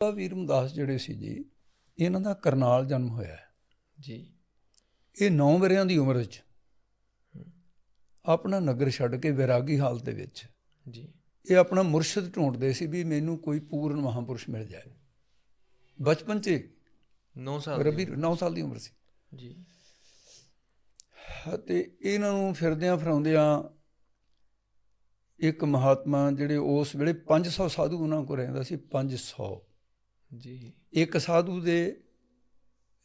ਬਾਬਾ ਵੀਰਮਦਾਸ ਜਿਹੜੇ ਸੀ ਜੀ ਇਹਨਾਂ ਦਾ ਕਰਨਾਲ ਜਨਮ ਹੋਇਆ ਹੈ। ਜੀ। ਇਹ 9 ਵਰਿਆਂ ਦੀ ਉਮਰ ਵਿੱਚ ਆਪਣਾ ਨਗਰ ਛੱਡ ਕੇ ਵਿਰਾਗੀ ਹਾਲਤ ਦੇ ਵਿੱਚ ਜੀ। ਇਹ ਆਪਣਾ ਮੁਰਸ਼ਿਦ ਢੂੰਡਦੇ ਸੀ ਵੀ ਮੈਨੂੰ ਕੋਈ ਪੂਰਨ ਮਹਾਪੁਰਸ਼ ਮਿਲ ਜਾਏ। ਬਚਪਨ 'ਚ 9 ਸਾਲ ਰਬੀ 9 ਸਾਲ ਦੀ ਉਮਰ ਸੀ। ਜੀ। ਤੇ ਇਹਨਾਂ ਨੂੰ ਫਿਰਦਿਆਂ ਫਰਾਉਂਦਿਆਂ ਇੱਕ ਮਹਾਤਮਾ ਜਿਹੜੇ ਉਸ ਵੇਲੇ 500 ਸਾਧੂ ਉਹਨਾਂ ਕੋਲ ਰਹਿੰਦਾ ਸੀ 500 ਜੀ। ਇੱਕ ਸਾਧੂ ਦੇ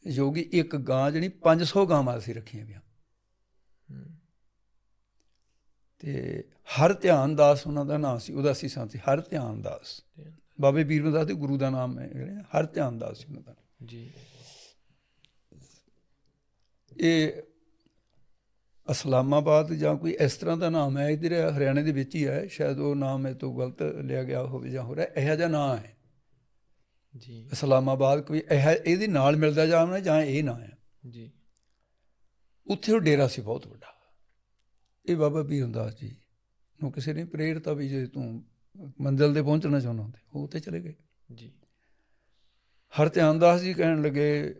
ਯੋਗੀ ਇੱਕ ਗਾਂ ਜਿਹੜੀ 500 ਗਾਵਾਂ ਸੀ ਰੱਖੀਆਂ ਹੂੰ। ਤੇ ਹਰ ਧਿਆਨ ਦਾਸ ਉਹਨਾਂ ਦਾ ਨਾਮ ਸੀ ਉਹਦਾ ਸੀ ਸੀ ਹਰ ਧਿਆਨ ਦਾਸ। ਬਾਬੇ ਬੀਰਮਦਾਸ ਦੇ ਗੁਰੂ ਦਾ ਨਾਮ ਹੈ ਜਿਹੜੇ ਹਰ ਧਿਆਨ ਦਾਸ ਸੀ ਉਹਨਾਂ ਦਾ। ਜੀ। ਇਹ ਇਸਲਾਮਾਬਾਦ ਜਾਂ ਕੋਈ ਇਸ ਤਰ੍ਹਾਂ ਦਾ ਨਾਮ ਹੈ ਇਧਰ ਹਰਿਆਣੇ ਦੇ ਵਿੱਚ ਹੀ ਹੈ ਸ਼ਾਇਦ ਉਹ ਨਾਮ ਇਹ ਤੋਂ ਗਲਤ ਲਿਆ ਗਿਆ ਹੋਵੇ ਜਾਂ ਹੋ ਰਿਹਾ ਇਹੋ ਜਿਹਾ ਨਾਮ ਹੈ। ਜੀ। ਇਸਲਾਮਾਬਾਦ ਕੋਈ ਇਹ ਇਹਦੇ ਨਾਲ ਮਿਲਦਾ ਜਾਣਾ ਜਾਂ ਇਹ ਨਾਂ ਹੈ। ਜੀ। ਉੱਥੇ ਉਹ ਡੇਰਾ ਸੀ ਬਹੁਤ ਵੱਡਾ। ਇਹ ਬਾਬਾ ਬੀਰਮਦਾਸ ਜੀ ਨੂੰ ਕਿਸੇ ਨੇ ਪ੍ਰੇਰਤਾ ਵੀ ਜੇ ਤੂੰ ਮੰਜ਼ਿਲ ਤੇ ਪਹੁੰਚਣਾ ਚਾਹੁੰਦਾ ਤੇ ਉਹ ਉੱਥੇ ਚਲੇ ਗਏ। ਜੀ। ਹਰ ਧਿਆਨ ਦਾਸ ਜੀ ਕਹਿਣ ਲੱਗੇ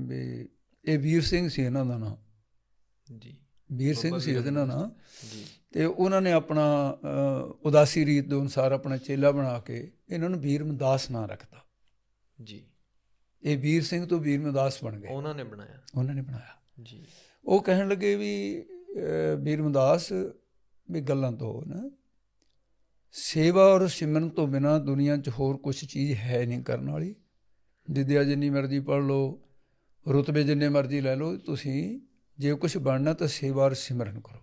ਵੀ ਇਹ ਵੀਰ ਸਿੰਘ ਸੀ ਇਹਨਾਂ ਦਾ ਨਾਮ। ਜੀ। ਵੀਰ ਸਿੰਘ ਸੀ ਇਹਦਾ ਨਾਮ। ਜੀ। ਤੇ ਉਹਨਾਂ ਨੇ ਆਪਣਾ ਉਦਾਸੀ ਰੀਤ ਦੇ ਅਨੁਸਾਰ ਆਪਣਾ ਚੇਲਾ ਬਣਾ ਕੇ ਇਹਨਾਂ ਨੂੰ ਵੀਰਮਦਾਸ ਨਾਂ ਰੱਖਤਾ। ਜੀ। ਇਹ ਵੀਰ ਸਿੰਘ ਤੋਂ ਵੀਰਮਦਾਸ ਬਣ ਗਏ। ਉਹਨਾਂ ਨੇ ਬਣਾਇਆ। ਉਹਨਾਂ ਨੇ ਬਣਾਇਆ। ਜੀ। ਉਹ ਕਹਿਣ ਲੱਗੇ ਵੀ ਅਹ, ਵੀਰਮਦਾਸ ਵੀ ਗੱਲਾਂ ਤੋਂ ਨਾ। ਸੇਵਾ ਔਰ ਸਿਮਰਨ ਤੋਂ ਬਿਨਾ ਦੁਨੀਆ 'ਚ ਹੋਰ ਕੁਝ ਚੀਜ਼ ਹੈ ਨਹੀਂ ਕਰਨ ਵਾਲੀ। ਵਿਦਿਆ ਜਿੰਨੀ ਮਰਜ਼ੀ ਪੜ੍ਹ ਲਓ ਰੁਤਬੇ ਜਿੰਨੇ ਮਰਜ਼ੀ ਲੈ ਲਓ ਤੁਸੀਂ ਜੇ ਕੁਝ ਬਣਨਾ ਤਾਂ ਸੇਵਾ ਔਰ ਸਿਮਰਨ ਕਰੋ।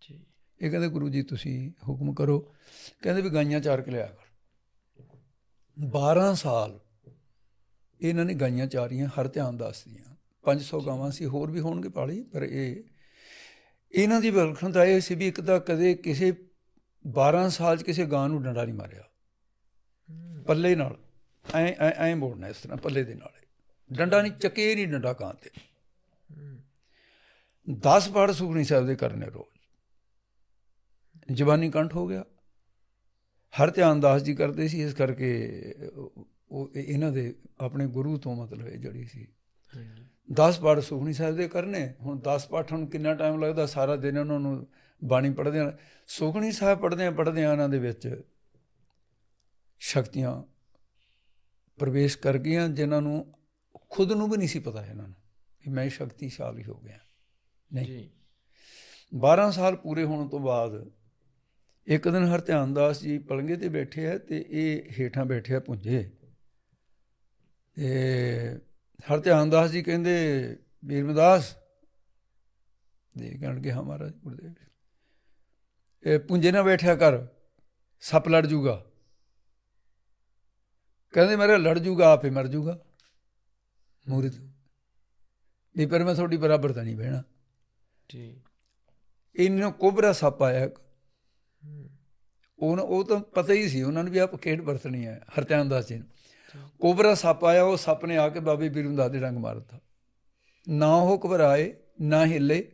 ਜੀ। ਇਹ ਕਹਿੰਦੇ ਗੁਰੂ ਜੀ ਤੁਸੀਂ ਹੁਕਮ ਕਰੋ। ਕਹਿੰਦੇ ਵੀ ਗਾਈਆਂ ਚਾਰ ਕੇ ਲਿਆ ਕਰ। 12 ਸਾਲ ਇਹਨਾਂ ਨੇ ਗਾਈਆਂ ਚਾਰੀਆਂ ਹਰ ਧਿਆਨ ਦੱਸਦੀਆਂ 500 ਗਾਵਾਂ ਸੀ, ਹੋਰ ਵੀ ਹੋਣਗੇ ਪਾਲੀ, ਪਰ ਇਹ ਇਹਨਾਂ ਦੀ ਵਿਲੱਖਣਤਾ ਇਹ ਸੀ ਵੀ ਇੱਕ ਤਾਂ ਕਦੇ ਕਿਸੇ 12 ਸਾਲ 'ਚ ਕਿਸੇ ਗਾਂ ਨੂੰ ਡੰਡਾ ਨਹੀਂ ਮਾਰਿਆ। ਪੱਲੇ ਨਾਲ, ਐ ਐ ਐ ਮੋੜਨਾ ਇਸ ਤਰ੍ਹਾਂ, ਪੱਲੇ ਦੇ ਨਾਲ। ਡੰਡਾ ਨਹੀਂ, ਚੱਕੇ ਨਹੀਂ ਡੰਡਾ ਕਾਂ ਤੇ। 10 ਪਾੜ ਸੁਖਣੀ ਸਾਹਿਬ ਦੇ ਕਰਨੇ ਰੋਜ਼। ਜ਼ਬਾਨੀ ਕੰਠ ਹੋ ਗਿਆ। ਹਰ ਧਿਆਨ ਦਾਸ ਜੀ ਕਰਦੇ ਸੀ, ਇਸ ਕਰਕੇ ਉਹ ਇਹਨਾਂ ਦੇ ਆਪਣੇ ਗੁਰੂ ਤੋਂ ਮਤਲਬ ਇਹ ਜੜੀ ਸੀ। 10 ਪਾਠ ਸੁਖਣੀ ਸਾਹਿਬ ਦੇ ਕਰਨੇ ਹੁਣ 10 ਪਾਠਾਂ ਨੂੰ ਕਿੰਨਾ ਟਾਈਮ ਲੱਗਦਾ? ਸਾਰਾ ਦਿਨ ਉਹਨਾਂ ਨੂੰ ਬਾਣੀ ਪੜ੍ਹਦੇ ਆ। ਸੁਖਣੀ ਸਾਹਿਬ ਪੜ੍ਹਦੇ ਆ ਪੜ੍ਹਦੇ ਆ ਉਹਨਾਂ ਦੇ ਵਿੱਚ ਸ਼ਕਤੀਆਂ ਪ੍ਰਵੇਸ਼ ਕਰ ਗਈਆਂ ਜਿਨ੍ਹਾਂ ਨੂੰ ਖੁਦ ਨੂੰ ਵੀ ਨਹੀਂ ਸੀ ਪਤਾ ਇਹਨਾਂ ਨੂੰ ਕਿ ਮੈਂ ਸ਼ਕਤੀਸ਼ਾਲੀ ਹੋ ਗਿਆ। ਨਹੀਂ। ਜੀ। 12 ਸਾਲ ਪੂਰੇ ਹੋਣ ਤੋਂ ਬਾਅਦ ਇੱਕ ਦਿਨ ਹਰਧਿਆਨ ਦਾਸ ਜੀ ਪਲੰਗੇ ਤੇ ਬੈਠੇ ਆ ਤੇ ਇਹ ਹੇਠਾਂ ਬੈਠੇ ਆ ਪੁੰਜੇ। ਤੇ ਹਰਧਿਆਨ ਦਾਸ ਜੀ ਕਹਿੰਦੇ ਬੀਰਮਦਾਸ ਦੇ ਕਹਿਣਗੇ ਹਾਂ ਮਹਾਰਾਜ ਗੁਰਦੇਵ ਇਹ ਪੁੰਜੇ ਨਾ ਬੈਠਿਆ ਕਰ ਸੱਪ ਲੜ ਜੂਗਾ। ਕਹਿੰਦੇ ਮੇਰੇ ਲੜ ਜੂਗਾ ਆਪੇ ਮਰ ਜੂਗਾ। ਮੂਰੇ ਤੋਂ ਵੀ ਪਰ ਮੈਂ ਤੁਹਾਡੀ ਬਰਾਬਰ ਤਾਂ ਨਹੀਂ ਬਹਿਣਾ। ਜੀ। ਇਹਨੂੰ ਕੋਬਰਾ ਸੱਪ ਆਇਆ। ਹੂੰ। ਉਹ ਉਹ ਤਾਂ ਪਤਾ ਹੀ ਸੀ ਉਹਨਾਂ ਨੂੰ ਵੀ ਆਪ ਖੇਡ ਵਰਤਣੀ ਹੈ ਹਰਤਿਆਨ ਦਾਸ ਜੀ ਨੂੰ। ਕੋਬਰਾ ਸੱਪ ਆਇਆ ਉਹ ਸੱਪ ਨੇ ਆ ਕੇ ਬਾਬੇ ਬੀਰਮਦਾਸ ਦੇ ਡੰਗ ਮਾਰ ਦਿੱਤਾ ਨਾ ਉਹ ਘਬਰਾਏ ਨਾ ਹਿੱਲੇ।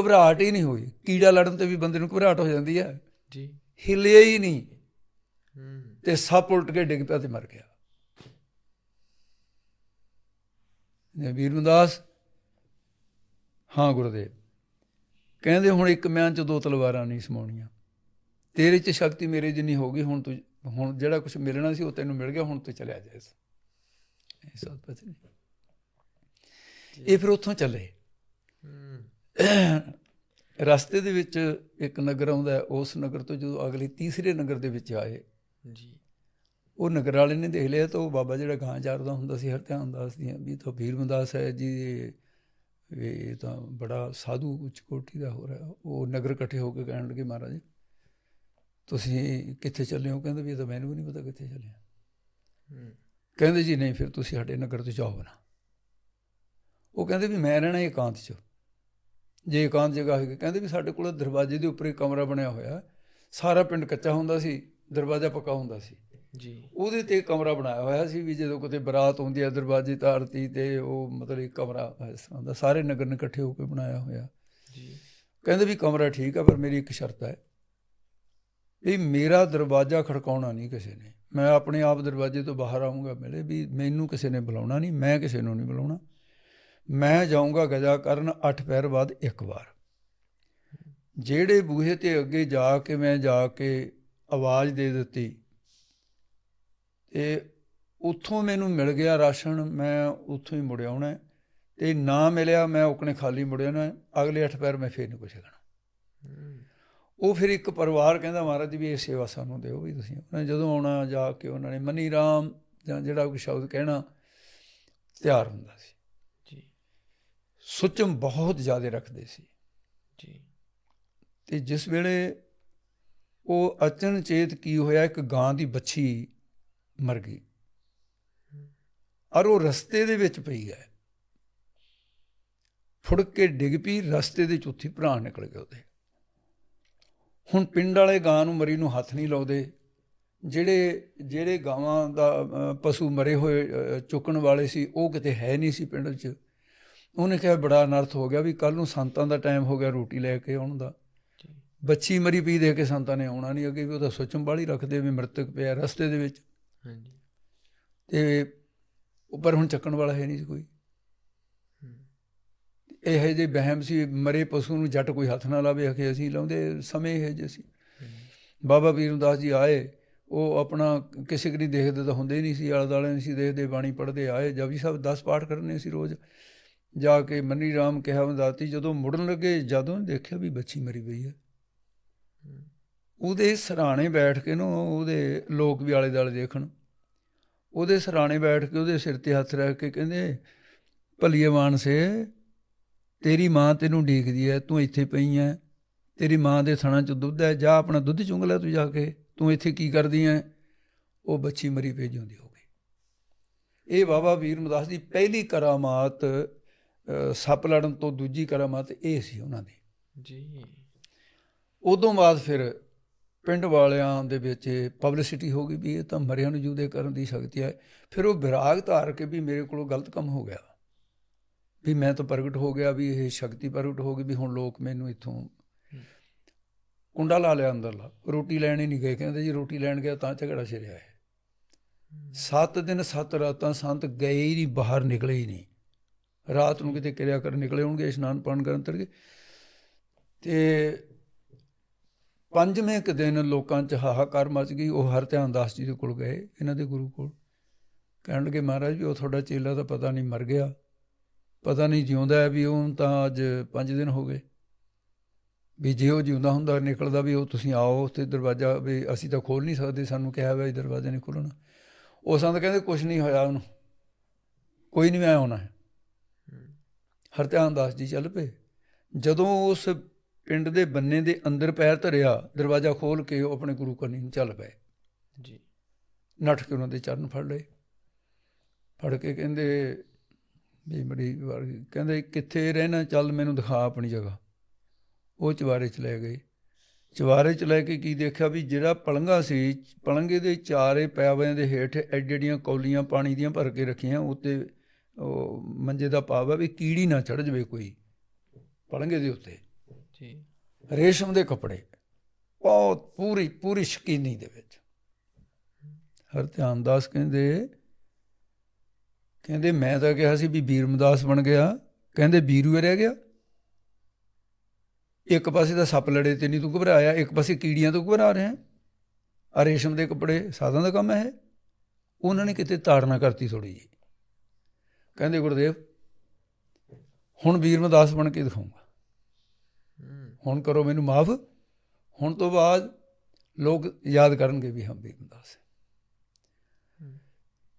ਘਬਰਾਹਟ ਹੀ ਨਹੀਂ ਹੋਈ। ਕੀੜਾ ਲੜਨ ਤੇ ਵੀ ਬੰਦੇ ਨੂੰ ਘਬਰਾਹਟ ਹੋ ਜਾਂਦੀ ਹੈ। ਜੀ। ਹਿੱਲਿਆ ਹੀ ਨਹੀਂ। ਤੇ ਸੱਪ ਉਲਟ ਕੇ ਡਿੱਗ ਪਿਆ ਤੇ ਮਰ ਗਿਆ। ਨੇ ਬੀਰਮਦਾਸ ਹਾਂ ਗੁਰਦੇਵ। ਕਹਿੰਦੇ ਹੁਣ ਇੱਕ ਮਿਆਨ ਚ ਦੋ ਤਲਵਾਰਾਂ ਨਹੀਂ ਸਮਾਉਣੀਆਂ। ਤੇਰੇ ਚ ਸ਼ਕਤੀ ਮੇਰੇ ਜਿੰਨੀ ਹੋ ਗਈ ਹੁਣ ਤੂੰ ਹੁਣ ਜਿਹੜਾ ਕੁਝ ਮਿਲਣਾ ਸੀ ਉਹ ਤੈਨੂੰ ਮਿਲ ਗਿਆ ਹੁਣ ਤੂੰ ਚਲਿਆ ਜਾ ਇਸ। ਪਤਾ ਨਹੀਂ ਇਹ ਫਿਰ ਉੱਥੋਂ ਚੱਲੇ। ਰਸਤੇ ਦੇ ਵਿੱਚ ਇੱਕ ਨਗਰ ਆਉਂਦਾ ਹੈ, ਉਸ ਨਗਰ ਤੋਂ ਜਦੋਂ ਅਗਲੇ ਤੀਸਰੇ ਨਗਰ ਦੇ ਵਿੱਚ ਆਏ ਜੀ। ਉਹ ਨਗਰ ਵਾਲੇ ਨੇ ਦੇਖ ਲਿਆ ਤਾਂ ਉਹ ਬਾਬਾ ਜਿਹੜਾ ਗਾਂ ਚਾਰਦਾ ਹੁੰਦਾ ਸੀ ਹਰ ਧਿਆਨ ਦਾਸਦੀਆਂ ਵੀ ਇਹ ਤਾਂ ਵੀਰਮਦਾਸ ਹੈ ਜੀ ਇਹ- ਇਹ ਤਾਂ ਬੜਾ ਸਾਧੂ ਉੱਚ ਕੋਟੀ ਦਾ ਹੋ। ਰਿਹਾ ਉਹ ਨਗਰ ਇਕੱਠੇ ਹੋ ਕੇ ਕਹਿਣ ਲੱਗੇ ਮਹਾਰਾਜ ਤੁਸੀਂ ਕਿੱਥੇ ਚੱਲੇ ਹੋ? ਕਹਿੰਦੇ ਵੀ ਇਹ ਤਾਂ ਮੈਨੂੰ ਵੀ ਨਹੀਂ ਪਤਾ ਕਿੱਥੇ ਚੱਲੇ ਹਾਂ। ਹੂੰ। ਕਹਿੰਦੇ ਜੀ ਨਹੀਂ ਫਿਰ ਤੁਸੀਂ ਸਾਡੇ ਨਗਰ ਤੋਂ ਜਾਓ ਨਾ। ਉਹ ਕਹਿੰਦੇ ਵੀ ਮੈਂ ਰਹਿਣਾ ਇਕਾਂਤ 'ਚ। ਜੇ ਇਕਾਂਤ ਜਗ੍ਹਾ ਹੋਏਗੀ ਕਹਿੰਦੇ ਵੀ ਸਾਡੇ ਕੋਲ ਦਰਵਾਜ਼ੇ ਦੇ ਉੱਪਰ ਇੱਕ ਕਮਰਾ ਬਣਿਆ ਹੋਇਆ। ਸਾਰਾ ਪਿੰਡ ਕੱਚਾ ਹੁੰਦਾ ਸੀ ਦਰਵਾਜ਼ਾ ਪੱਕਾ ਹੁੰਦਾ ਸੀ। ਜੀ। ਉਹਦੇ ਤੇ ਕਮਰਾ ਬਣਾਇਆ ਹੋਇਆ ਸੀ ਵੀ ਜਦੋਂ ਕਿਤੇ ਬਰਾਤ ਹੁੰਦੀ ਹੈ ਦਰਵਾਜ਼ੇ ਤਾਰਤੀ ਤੇ ਉਹ ਮਤਲਬ ਇੱਕ ਕਮਰਾ ਇਸ ਤਰ੍ਹਾਂ ਦਾ ਸਾਰੇ ਨਗਰ ਨੇ ਇਕੱਠੇ ਹੋ ਕੇ ਬਣਾਇਆ ਹੋਇਆ। ਜੀ। ਕਹਿੰਦੇ ਵੀ ਕਮਰਾ ਠੀਕ ਆ ਪਰ ਮੇਰੀ ਇੱਕ ਸ਼ਰਤ ਹੈ। ਵੀ ਮੇਰਾ ਦਰਵਾਜ਼ਾ ਖੜਕਾਉਣਾ ਨਹੀਂ ਕਿਸੇ ਨੇ। ਮੈਂ ਆਪਣੇ ਆਪ ਦਰਵਾਜ਼ੇ ਤੋਂ ਬਾਹਰ ਆਉਂਗਾ ਮਿਲੇ ਵੀ ਮੈਨੂੰ ਕਿਸੇ ਨੇ ਬੁਲਾਉਣਾ ਨਹੀਂ, ਮੈਂ ਕਿਸੇ ਨੂੰ ਨਹੀਂ ਬੁਲਾਉਣਾ। ਮੈਂ ਜਾਊਂਗਾ ਗਜਾ ਕਰਨ ਅੱਠ ਪੈਰ ਬਾਅਦ ਇੱਕ ਵਾਰ। ਜਿਹੜੇ ਬੂਹੇ ਤੇ ਅੱਗੇ ਜਾ ਕੇ ਮੈਂ ਜਾ ਕੇ ਆਵਾਜ਼ ਦੇ ਦਿੱਤੀ, ਤੇ ਉੱਥੋਂ ਮੈਨੂੰ ਮਿਲ ਗਿਆ ਰਾਸ਼ਨ, ਮੈਂ ਉੱਥੋਂ ਹੀ ਮੁੜ ਆਉਣਾ। ਹੈ। ਤੇ ਨਾ ਮਿਲਿਆ, ਮੈਂ ਉਕਣੇ ਖਾਲੀ ਮੁੜ ਆਉਣਾ। ਅਗਲੇ ਅੱਠ ਪੈਰ ਮੈਂ ਫੇਰ ਨਹੀਂ ਕੁਛ ਕਰਨਾ ਉਹ ਫਿਰ ਇੱਕ ਪਰਿਵਾਰ ਕਹਿੰਦਾ ਮਹਾਰਾਜ ਜੀ ਵੀ ਇਹ ਸੇਵਾ ਸਾਨੂੰ ਦਿਓ ਵੀ ਤੁਸੀਂ। ਉਹਨਾਂ ਨੇ ਜਦੋਂ ਆਉਣਾ ਜਾ ਕੇ ਉਹਨਾਂ ਨੇ ਮਨੀ ਰਾਮ ਜਾਂ ਜਿਹੜਾ ਕੋਈ ਸ਼ਬਦ ਕਹਿਣਾ ਤਿਆਰ ਹੁੰਦਾ ਸੀ। ਜੀ। ਸੁਚਮ ਬਹੁਤ ਜ਼ਿਆਦਾ ਰੱਖਦੇ ਸੀ। ਜੀ। ਤੇ ਜਿਸ ਵੇਲੇ ਉਹ ਅਚਨਚੇਤ ਕੀ ਹੋਇਆ ਇੱਕ ਗਾਂ ਦੀ ਬੱਚੀ ਮਰ ਗਈ। ਔਰ ਉਹ ਰਸਤੇ ਦੇ ਵਿੱਚ ਪਈ ਹੈ। ਫੁੜ ਕੇ ਡਿੱਗ ਪਈ ਰਸਤੇ ਦੇ ਚੌਥੀ ਪ੍ਰਾਣ ਨਿਕਲ ਗਏ ਉਹਦੇ। ਹੁਣ ਪਿੰਡ ਵਾਲੇ ਗਾਂ ਨੂੰ ਮਰੀ ਨੂੰ ਹੱਥ ਨਹੀਂ ਲਾਉਂਦੇ। ਜਿਹੜੇ ਜਿਹੜੇ ਗਾਵਾਂ ਦਾ ਪਸ਼ੂ ਮਰੇ ਹੋਏ ਚੁੱਕਣ ਵਾਲੇ ਸੀ ਉਹ ਕਿਤੇ ਹੈ ਨਹੀਂ ਸੀ ਪਿੰਡ 'ਚ। ਉਹਨੇ ਕਿਹਾ ਬੜਾ ਅਨਰਥ ਹੋ ਗਿਆ ਵੀ ਕੱਲ ਨੂੰ ਸੰਤਾਂ ਦਾ ਟਾਈਮ ਹੋ ਗਿਆ ਰੋਟੀ ਲੈ ਕੇ ਆਉਣ ਦਾ। ਬੱਚੀ ਮਰੀ ਪੀ ਦੇ ਕੇ ਸੰਤਾਂ ਨੇ ਆਉਣਾ ਨਹੀਂ ਅੱਗੇ ਵੀ ਉਹਦਾ ਸੁਚਮ ਬਾਲੀ ਰੱਖਦੇ ਵੀ ਮ੍ਰਿਤਕ ਪਿਆ ਰਸਤੇ ਦੇ ਵਿੱਚ। ਹਾਂਜੀ। ਤੇ ਉੱਪਰ ਹੁਣ ਚੱਕਣ ਵਾਲਾ ਹੈ ਨਹੀਂ ਕੋਈ। ਇਹੋ ਜਿਹੇ ਵਹਿਮ ਸੀ, ਮਰੇ ਪਸ਼ੂ ਨੂੰ ਜੱਟ ਕੋਈ ਹੱਥ ਨਾ ਲਾਵੇ ਅਖੇ ਅਸੀਂ ਲਾਉਂਦੇ, ਸਮੇਂ ਇਹੋ ਜਿਹੇ ਸੀ। ਬਾਬਾ ਵੀਰਦਾਸ ਜੀ ਆਏ, ਉਹ ਆਪਣਾ ਕਿਸੇ ਕਰੀ ਦੇਖਦੇ ਤਾਂ ਹੁੰਦੇ ਹੀ ਨਹੀਂ ਸੀ ਆਲੇ ਦੁਆਲੇ ਨਹੀਂ ਸੀ, ਦੇਖਦੇ ਬਾਣੀ ਪੜ੍ਹਦੇ ਆਏ, ਜਪਜੀ ਸਾਹਿਬ 10 ਪਾਠ ਕਰਨੇ ਸੀ ਰੋਜ਼। ਜਾ ਕੇ ਮੰਨੀ ਰਾਮ ਕਿਹਾ ਵੰਦਾਤੀ, ਜਦੋਂ ਮੁੜਨ ਲੱਗੇ, ਜਦੋਂ ਦੇਖਿਆ ਵੀ ਬੱਚੀ ਮਰੀ ਪਈ ਹੈ। ਉਹਦੇ ਸਰਾਣੇ ਬੈਠ ਕੇ ਨੂੰ, ਉਹਦੇ ਲੋਕ ਵੀ ਆਲੇ ਦੁਆਲੇ ਦੇਖਣ। ਉਹਦੇ ਸਰਾਣੇ ਬੈਠ ਕੇ ਉਹਦੇ ਸਿਰ ਤੇ ਹੱਥ ਰੱਖ ਕੇ ਕਹਿੰਦੇ, ਭਲੀਏ ਮਾਨਸੇ ਤੇਰੀ ਮਾਂ ਤੈਨੂੰ ਡੀਕਦੀ ਐ ਤੂੰ ਇੱਥੇ ਪਈ ਐ। ਤੇਰੀ ਮਾਂ ਦੇ ਥਣਾ ਚ ਦੁੱਧ ਐ ਜਾ ਆਪਣਾ ਦੁੱਧ ਚੁੰਗ ਲੈ ਤੂੰ ਜਾ ਕੇ। ਤੂੰ ਇੱਥੇ ਕੀ ਕਰਦੀ ਐ? ਉਹ ਬੱਚੀ ਮਰੀ ਪਈ ਜਿਉਂਦੀ ਹੋ ਗਈ। ਇਹ ਬਾਬਾ ਵੀਰ ਮਦਾਸ ਦੀ ਪਹਿਲੀ ਕਰਾਮਾਤ ਸੱਪ ਲੜਨ ਤੋਂ ਦੂਜੀ ਕਰਾਮਾਤ ਇਹ ਸੀ ਉਹਨਾਂ ਦੀ। ਜੀ। ਉਦੋਂ ਬਾਅਦ ਫਿਰ ਪਿੰਡ ਵਾਲਿਆਂ ਦੇ ਵਿੱਚ ਪਬਲਿਸਿਟੀ ਹੋ ਗਈ ਵੀ ਇਹ ਤਾਂ ਮਰਿਆਂ ਨੂੰ ਜੂਦੇ ਕਰਨ ਦੀ ਸ਼ਕਤੀ ਹੈ ਫਿਰ ਉਹ ਵਿਰਾਗ ਧਾਰ ਕੇ ਵੀ ਮੇਰੇ ਕੋਲੋਂ ਗਲਤ ਕੰਮ ਹੋ ਗਿਆ। ਵੀ ਮੈਂ ਤਾਂ ਪ੍ਰਗਟ ਹੋ ਗਿਆ, ਵੀ ਇਹ ਸ਼ਕਤੀ ਪ੍ਰਗਟ ਹੋ ਗਈ ਵੀ ਹੁਣ ਲੋਕ ਮੈਨੂੰ ਇੱਥੋਂ ਕੁੰਡਾ ਲਾ ਲਿਆ ਅੰਦਰਲਾ ਰੋਟੀ ਲੈਣ ਹੀ ਨਹੀਂ ਗਏ, ਕਹਿੰਦੇ ਜੀ ਰੋਟੀ ਲੈਣ ਗਿਆ ਤਾਂ ਝਗੜਾ ਛਿੜਿਆ ਹੈ। ਸੱਤ ਦਿਨ ਸੱਤ ਰਾਤਾਂ ਸੰਤ ਗਏ ਹੀ ਨਹੀਂ, ਬਾਹਰ ਨਿਕਲੇ ਹੀ ਨਹੀਂ। ਰਾਤ ਨੂੰ ਕਿਤੇ ਕਿਰਿਆ ਕਰਨ ਨਿਕਲੇ ਹੋਣਗੇ, ਇਸ਼ਨਾਨ ਪਾਣ ਕਰਨ ਤਰ ਤੇ ਪੰਜਵੇਂ ਕੁ ਦਿਨ ਲੋਕਾਂ 'ਚ ਹਾਹਾਕਾਰ ਮਚ ਗਈ, ਉਹ ਹਰ ਧਿਆਨ ਦਾਸ ਜੀ ਦੇ ਕੋਲ ਗਏ, ਇਹਨਾਂ ਦੇ ਗੁਰੂ ਕੋਲ। ਕਹਿਣ ਲੱਗੇ ਮਹਾਰਾਜ ਵੀ ਉਹ ਤੁਹਾਡਾ ਚੇਲਾ ਤਾਂ ਪਤਾ ਨਹੀਂ ਮਰ ਗਿਆ। ਪਤਾ ਨਹੀਂ ਜਿਉਂਦਾ ਹੈ ਵੀ ਉਹ ਤਾਂ ਅੱਜ 5 ਦਿਨ ਹੋ ਗਏ। ਵੀ ਜੇ ਉਹ ਜਿਉਂਦਾ ਹੁੰਦਾ ਨਿਕਲਦਾ ਵੀ ਉਹ ਤੁਸੀਂ ਆਓ ਤੇ ਦਰਵਾਜ਼ਾ ਵੀ ਅਸੀਂ ਤਾਂ ਖੋਲ ਨਹੀਂ ਸਕਦੇ ਸਾਨੂੰ ਕਿਹਾ ਹੋਇਆ ਦਰਵਾਜ਼ਾ ਨਹੀਂ ਖੋਲਣਾ ਉਹ ਸੰਤ ਕਹਿੰਦੇ ਕੁਝ ਨਹੀਂ ਹੋਇਆ ਉਹਨੂੰ। ਕੋਈ ਨਹੀਂ ਮੈਂ ਆਉਣਾ ਹੈ। ਹਰਧਿਆਨ ਦਾਸ ਜੀ ਚੱਲ ਪਏ। ਜਦੋਂ ਉਸ ਪਿੰਡ ਦੇ ਬੰਨੇ ਦੇ ਅੰਦਰ ਪੈਰ ਧਰਿਆ ਦਰਵਾਜ਼ਾ ਖੋਲ ਕੇ ਉਹ ਆਪਣੇ ਗੁਰੂ ਕਰਨੀ ਨੂੰ ਚੱਲ ਪਏ। ਜੀ। ਨੱਠ ਕੇ ਉਹਨਾਂ ਦੇ ਚਰਨ ਫੜ ਲਏ। ਫੜ ਕੇ ਕਹਿੰਦੇ ਵੀ ਬੜੀ ਵਾਰ ਕਹਿੰਦੇ ਕਿੱਥੇ ਰਹਿਣਾ ਚੱਲ ਮੈਨੂੰ ਦਿਖਾ ਆਪਣੀ ਜਗ੍ਹਾ। ਉਹ ਚਵਾਰੇ ਚ ਲੈ ਗਏ। ਚਵਾਰੇ ਚ ਲੈ ਕੇ ਕੀ ਦੇਖਿਆ ਵੀ ਜਿਹੜਾ ਪਲੰਗਾ ਸੀ ਪਲੰਗੇ ਦੇ ਚਾਰੇ ਪੈਵਿਆਂ ਦੇ ਹੇਠ ਐਡੀਆਂ ਕੌਲੀਆਂ ਪਾਣੀ ਦੀਆਂ ਭਰ ਕੇ ਰੱਖੀਆਂ ਉੱਤੇ ਉਹ ਮੰਜੇ ਦਾ ਪਾਵਾ ਵੀ ਕੀੜੀ ਨਾ ਚੜ ਜਵੇ ਕੋਈ ਪਲੰਗੇ ਦੇ ਉੱਤੇ। ਜੀ। ਰੇਸ਼ਮ ਦੇ ਕੱਪੜੇ। ਬਹੁਤ ਪੂਰੀ ਪੂਰੀ ਸ਼ਕੀਨੀ ਦੇ ਵਿੱਚ। ਹਰ ਧਿਆਨ ਦਾਸ ਕਹਿੰਦੇ ਕਹਿੰਦੇ ਮੈਂ ਤਾਂ ਕਿਹਾ ਸੀ ਵੀ ਬੀਰਮਦਾਸ ਬਣ ਗਿਆ। ਕਹਿੰਦੇ ਬੀਰੂ ਹੀ ਰਹਿ ਗਿਆ। ਇੱਕ ਪਾਸੇ ਤਾਂ ਸੱਪ ਲੜੇ ਤੇ ਨਹੀਂ ਤੂੰ ਘਬਰਾਇਆ ਇੱਕ ਪਾਸੇ ਕੀੜੀਆਂ ਤੋਂ ਘਬਰਾ ਰਿਹਾ। ਆ ਰੇਸ਼ਮ ਦੇ ਕੱਪੜੇ ਸਾਧਾਂ ਦਾ ਕੰਮ ਹੈ। ਉਹਨਾਂ ਨੇ ਕਿਤੇ ਤਾੜਨਾ ਕਰਤੀ ਥੋੜੀ ਜੀ ਕਹਿੰਦੇ ਗੁਰਦੇਵ ਹੁਣ ਬੀਰਮਦਾਸ ਬਣ ਕੇ ਦਿਖਾਉਂਗਾ। ਹੁਣ ਕਰੋ ਮੈਨੂੰ ਮਾਫ। ਹੁਣ ਤੋਂ ਬਾਅਦ ਲੋਕ ਯਾਦ ਕਰਨਗੇ ਵੀ ਹੈ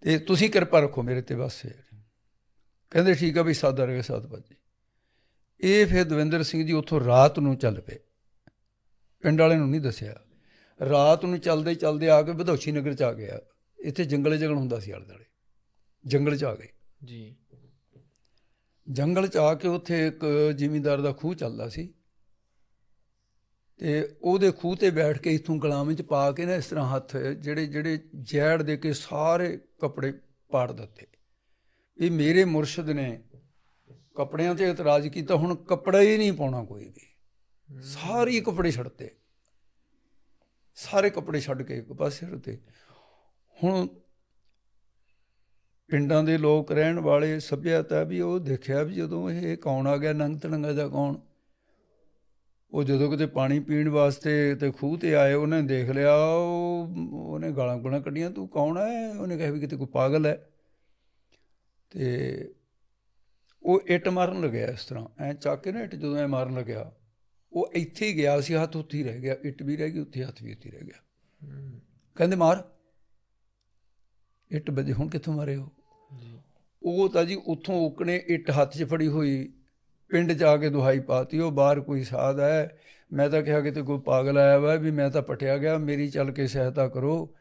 ਤੇ ਤੁਸੀਂ ਕਿਰਪਾ ਰੱਖੋ ਮੇਰੇ ਤੇ ਬਸ ਕਹਿੰਦੇ ਠੀਕ ਆ ਵੀ ਸਾਦਾ ਰਹੇ ਸਾਧ ਬਾਜੀ ਇਹ ਫਿਰ ਦਵਿੰਦਰ ਸਿੰਘ ਜੀ ਉੱਥੋਂ ਰਾਤ ਨੂੰ ਚੱਲ ਪਏ। ਪਿੰਡ ਵਾਲੇ ਨੂੰ ਨਹੀਂ ਦੱਸਿਆ। ਰਾਤ ਨੂੰ ਚੱਲਦੇ ਚੱਲਦੇ ਆ ਕੇ ਬਧੌਸ਼ੀ ਨਗਰ ਚ ਆ ਗਿਆ। ਇੱਥੇ ਜੰਗਲੇ ਜੰਗਲ ਹੁੰਦਾ ਸੀ ਆਲੇ ਦੁਆਲੇ। ਜੰਗਲ ਚ ਆ ਗਏ। ਜੀ। ਜੰਗਲ ਚ ਆ ਕੇ ਉੱਥੇ ਇੱਕ ਜ਼ਿਮੀਂਦਾਰ ਦਾ ਖੂਹ ਚੱਲਦਾ ਸੀ। ਤੇ ਉਹਦੇ ਖੂਹ ਤੇ ਬੈਠ ਕੇ ਇਥੋਂ ਗੁਲਾਮ ਵਿੱਚ ਪਾ ਕੇ ਨਾ ਇਸ ਤਰ੍ਹਾਂ ਹੱਥ ਜਿਹੜੇ ਜਿਹੜੇ ਜੈੜ ਦੇ ਕੇ ਸਾਰੇ ਕੱਪੜੇ ਪਾੜ ਦਿੱਤੇ। ਵੀ ਮੇਰੇ ਮੁਰਸ਼ਿਦ ਨੇ ਕੱਪੜਿਆਂ ਤੇ ਇਤਰਾਜ਼ ਕੀਤਾ, ਹੁਣ ਕੱਪੜਾ ਹੀ ਨਹੀਂ ਪਾਉਣਾ ਕੋਈ ਵੀ। ਸਾਰੇ ਕੱਪੜੇ ਛੱਡਤੇ। ਸਾਰੇ ਕੱਪੜੇ ਛੱਡ ਕੇ ਇੱਕ ਪਾਸੇ ਤੇ ਹੁਣ ਪਿੰਡਾਂ ਦੇ ਲੋਕ ਰਹਿਣ ਵਾਲੇ ਸਭਿਅਤਾ ਵੀ ਉਹ ਦੇਖਿਆ ਵੀ ਜਦੋਂ ਇਹ ਕੌਣ ਆ ਗਿਆ ਨੰਗ ਤੜੰਗਾ ਦਾ ਕੌਣ? ਉਹ ਜਦੋਂ ਕਿਤੇ ਪਾਣੀ ਪੀਣ ਵਾਸਤੇ ਤੇ ਖੂਹ ਤੇ ਆਏ ਉਹਨੇ ਦੇਖ ਲਿਆ ਉਹ ਉਹਨੇ ਗਾਲਾਂ ਗੁਲਾਂ ਕੱਢੀਆਂ ਤੂੰ ਕੌਣ ਹੈ ਉਹਨੇ ਕਿਹਾ ਵੀ ਕਿਤੇ ਕੋਈ ਪਾਗਲ ਹੈ ਤੇ ਉਹ ਇੱਟ ਮਾਰਨ ਲੱਗਿਆ ਇਸ ਤਰ੍ਹਾਂ। ਐ ਚੱਕ ਕੇ ਨਾ ਇੱਟ ਜਦੋਂ ਐ ਮਾਰਨ ਲੱਗਿਆ ਉਹ ਇੱਥੇ ਹੀ ਗਿਆ ਸੀ ਹੱਥ ਉੱਥੇ ਹੀ ਰਹਿ ਗਿਆ। ਇੱਟ ਵੀ ਰਹਿ ਗਈ ਉੱਥੇ ਹੱਥ ਵੀ ਉੱਥੇ ਹੀ ਰਹਿ ਗਿਆ। ਹੂੰ ਕਹਿੰਦੇ ਮਾਰ ਇੱਟ ਵੱਜੇ ਹੁਣ ਕਿੱਥੋਂ ਮਾਰੇ ਜੀ। ਉਹ ਤਾਂ ਜੀ ਉੱਥੋਂ ਉਕਣੇ ਇੱਟ ਹੱਥ 'ਚ ਫੜੀ ਹੋਈ। ਪਿੰਡ 'ਚ ਆ ਕੇ ਦੁਹਾਈ ਪਾਤੀ ਉਹ ਬਾਹਰ ਕੋਈ ਸਾਧ ਹੈ। ਮੈਂ ਤਾਂ ਕਿਹਾ ਕਿ ਤੇ ਕੋਈ ਪਾਗਲ ਆਇਆ ਵਾ ਵੀ ਮੈਂ ਤਾਂ ਪਟਿਆ ਗਿਆ ਮੇਰੀ ਚੱਲ ਕੇ ਸਹਾਇਤਾ ਕਰੋ।